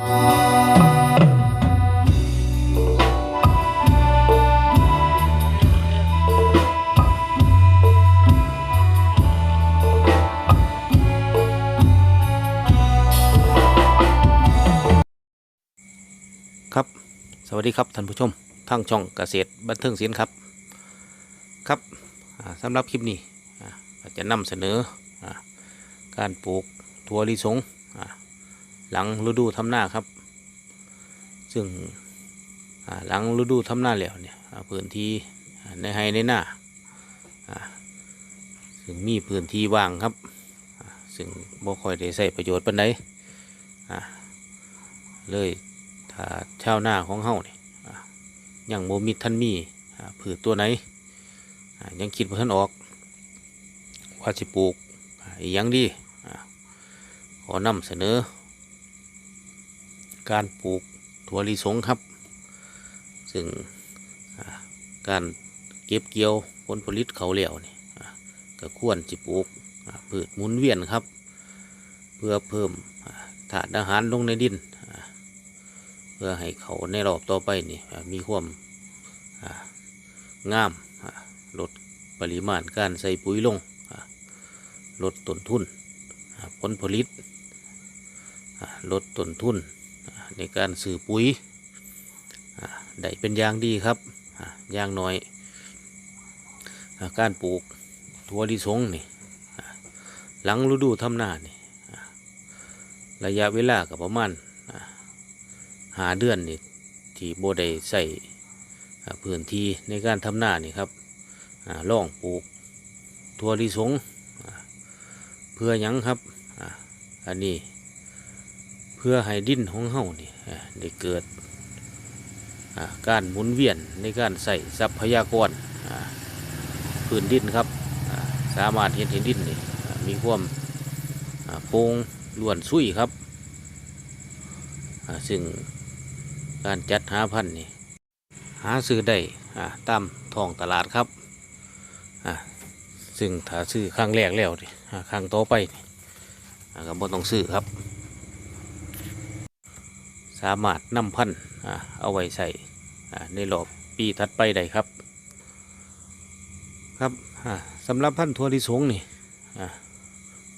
ครับ สวัสดีครับท่านผู้ชมทางช่องเกษตรบันเทิงศิลป์ครับ ครับสำหรับคลิปนี้จะนำเสนอการปลูกถั่วลิสง หลังฤดูทำนาครับ ซึ่งหลังฤดูทำนาแล้วเนี่ยพื้นที่ในไฮในหน้าซึ่งมีพื้นที่ว่างครับ ซึ่งบ่ค่อยได้ใช้ประโยชน์ปานใดอ่าเลยถ้าชาวนาของเฮาเนี่อะยังโมมีท่านมีผืชตัวไหนยังคิดว่าท่านออกว่าจะปลูกอีหยังดีอะขอนำเสนอ การปลูกถั่วลิสงครับ ซึ่งการเก็บเกี่ยวผลผลิตเขาเหลี่ยวนี่ก็ควรจะปลูกพืชหมุนเวียนครับ เพื่อเพิ่มถาดอาหารลงในดิน เพื่อให้เขาในรอบต่อไปนี่มีความงามลดปริมาณการใส่ปุ๋ยลงลดต้นทุนอ่าผลผลิตลดต้นทุน ในการซื้อปุ๋ยได้เป็นอย่างดีครับอย่างน้อยการปลูกถั่วลิสงนี่หลังฤดูทำนานี่ระยะเวลาก็ประมาณหาเดือนนี่ที่โบได้ใส่พื้นที่ในการทำนานี่ครับล่องปลูกถั่วลิสงเพื่อยังครับอันนี้ เพื่อให้ดินของเฮานี่ได้เกิดการหมุนเวียนในการใส่ทรัพยากรพื้นดินครับสามารถเห็นเห็นดินนี่มีความโปร่งล้วนสุยครับซึ่งการจัดหาพันธุ์นี่หาซื้อได้ตามท้องตลาดครับซึ่งถ้าซื้อครั้งแรกแล้วนี่อ่าครั้งต่อไปก็บ่ต้องซื้อครับ สามารถนำพันธุ์เอาไว้ใส่ในรอบปีถัดไปได้ครับ ครับสำหรับพันธุ์ถั่วลิสงนี่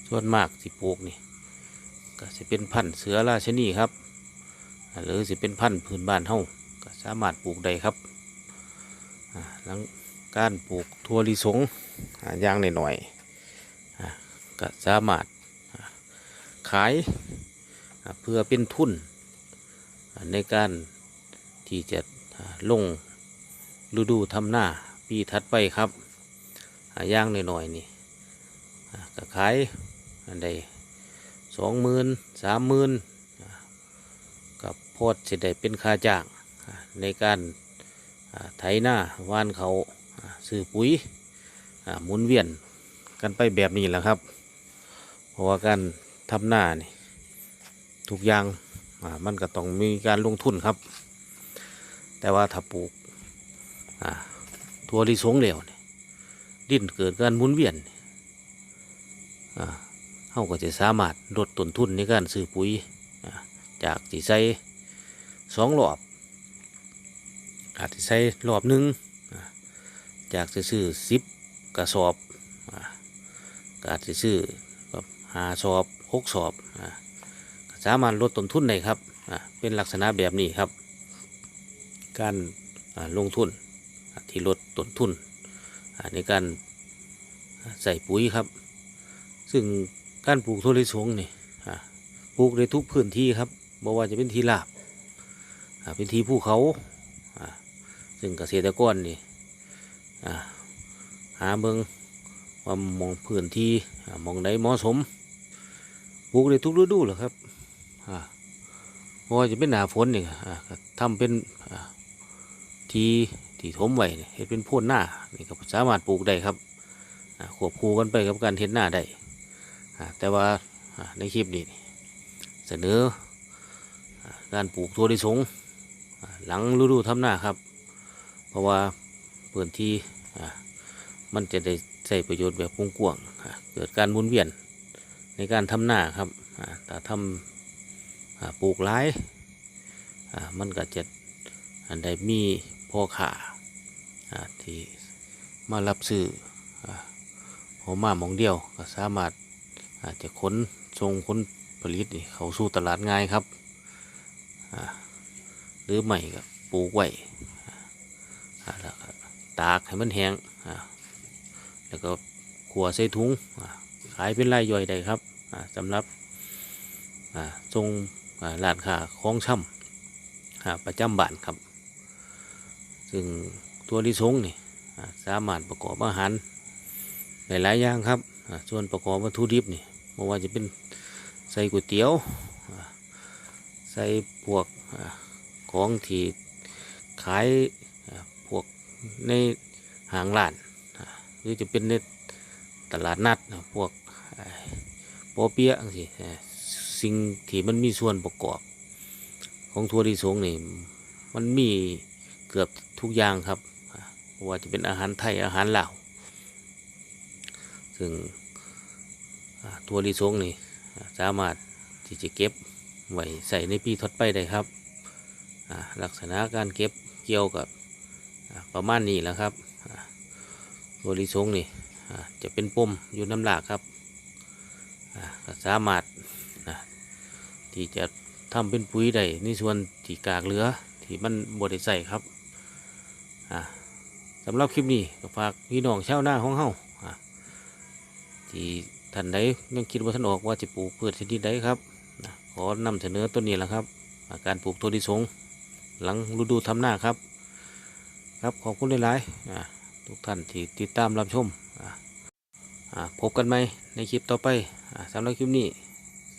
ส่วนมากสิปลูกนี่ก็จะเป็นพันธุ์เสือราชนีครับ หรือสิเป็นพันธุ์พื้นบ้านเฮาก็สามารถปลูกได้ครับหลังการปลูกถั่วลิสงย่างหน่อยๆอ่าก็สามารถขายเพื่อเป็นทุน ในการที่จะลงฤดูทำหน้าปีถัดไปครับย่างหน่อยๆนี่ก็ขายอันใดสองหมื่นสามหมื่นกับโพดสิได้เป็นค่าจ้างในการอ่าไถหน้าว่านเขาซื้อปุ๋ยหมุนเวียนกันไปแบบนี้แหละครับ เพราะว่าการทำหน้านี่ทุกอย่าง มันก็ต้องมีการลงทุนครับ แต่ว่าถ้าปลูกทัวลิสงเหลวดิ้นเกิดการหมุนเวียนเขาก็จะสามารถลดต้นทุนในการซื้อปุ๋ยจากที่ใส่สองรอบอาจจะใส่รอบหนึ่งจากจะซื้อสิบกระสอบอาจจะซื้อแบบหาสอบหกสอบอ่า สามารถลดต้นทุนได้ครับเป็นลักษณะแบบนี้ครับ การลงทุนที่ลดต้นทุนในการใส่ปุ๋ยครับ ซึ่งการปลูกถั่วลิสงนี่ปลูกในทุกพื้นที่ครับบ่ว่าจะเป็นที่ราบเป็นที่ภูเขาซึ่งเกษตรกรนี่หาเบิงว่ามองพื้นที่มองใดเหมาะสมปลูกในทุกฤดูเหรอครับ ว่าจะเป็นหนาฝนนี่อ่าก็ทำเป็นที่ที่ถมไว้เห็ดเป็นโพ่นหน้านี่ก็สามารถปลูกได้ครับควบคู่กันไปกับการเห็ดหน้าได้แต่ว่าในคลิปนี้เสนอการปลูกถั่วลิสงหลังฤดูทำนาครับ เพราะว่าพื้นที่มันจะได้ใช้ประโยชน์แบบกว้างๆเกิดการหมุนเวียนในการทำนาครับแต่ทำอ่า ปลูกหลายมันก็จะอันใดมีพ่อขาอที่มารับซื้ออ่าหัวมามองเดียวก็สามารถอาจจะขนส่งผลผลิตเข้าสู่ตลาดง่ายครับ หรือไม่ก็ปลูกไว้แล้วตากให้มันแห้งแล้วก็ขัวใส่ถุงขายเป็นรายย่อยได้ครับสำหรับอ่าทรง ร้านค้าของช่ำประจำบ้านครับ ซึ่งตัวลิสงนี่สามารถประกอบอาหารหลายๆอย่างครับ ส่วนประกอบวัตถุดิบนี่ไม่ว่าจะเป็นใส่ก๋วยเตี๋ยว ใส่พวกอของที่ขายพวกในห้างร้านหรือจะเป็นในตลาดนัดพวกอ่าปเปียะจังซี้อ่า สิ่งที่มันมีส่วนประกอบ ของถั่วลิสงนี่มันมีเกือบทุกอย่างครับว่าจะเป็นอาหารไทยอาหารลาวซึ่งอ่วลิสงนี่สามารถที่จะเก็บไว้ใส่ในปีถัดไปได้ครับลักษณะการเก็บเกี่ยวกับประมาณนี้แล้วครับอ่วลิสงนี่จะเป็นปมอยู่น้ำหลากครับก็สามารถ ที่จะทำเป็นปุ๋ยได้ในส่วนที่กากเหลือที่มันบดใส่ครับอ่าสำหรับคลิปนี้ก็ฝากพี่น้องชาวนาของเฮาอ่าที่ท่านใดยังคิดว่าท่านออกว่าจะปลูกพืชชนิดใดครับนะขอนำเสนอต้นนี้แหละครับาการปลูกตัวที่สงหลังฤดูทำหน้าครับ ครับขอบคุณหลายๆอ่าทุกท่านที่ติดตามรับชมอ่าพบกันไหมในคลิปต่อไปอ่าสำหรับคลิปนี้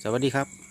สวัสดีครับ